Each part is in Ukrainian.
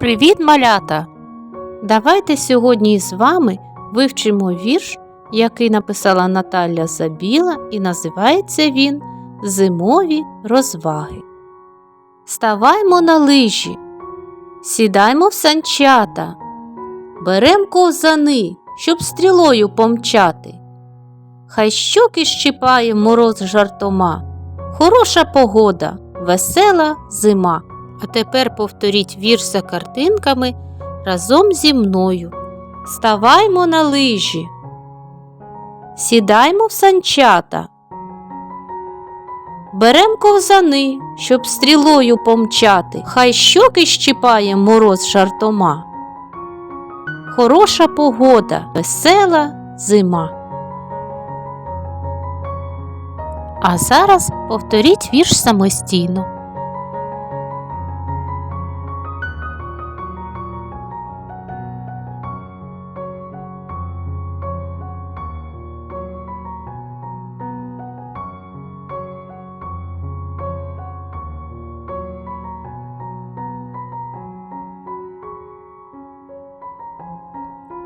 Привіт, малята! Давайте сьогодні з вами вивчимо вірш, який написала Наталя Забіла, і називається він Зимові розваги. Ставаймо на лижі, сідаймо в санчата, берем ковзани, щоб стрілою помчати. Хай щоки щипає мороз жартома, хороша погода, весела зима. А тепер повторіть вірш за картинками разом зі мною. Ставаймо на лижі. Сідаймо в санчата. Берем ковзани, щоб стрілою помчати. Хай щоки щипає мороз жартома. Хороша погода, весела зима. А зараз повторіть вірш самостійно.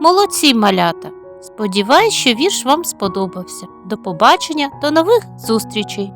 Молодці малята! Сподіваюсь, що вірш вам сподобався. До побачення, до нових зустрічей!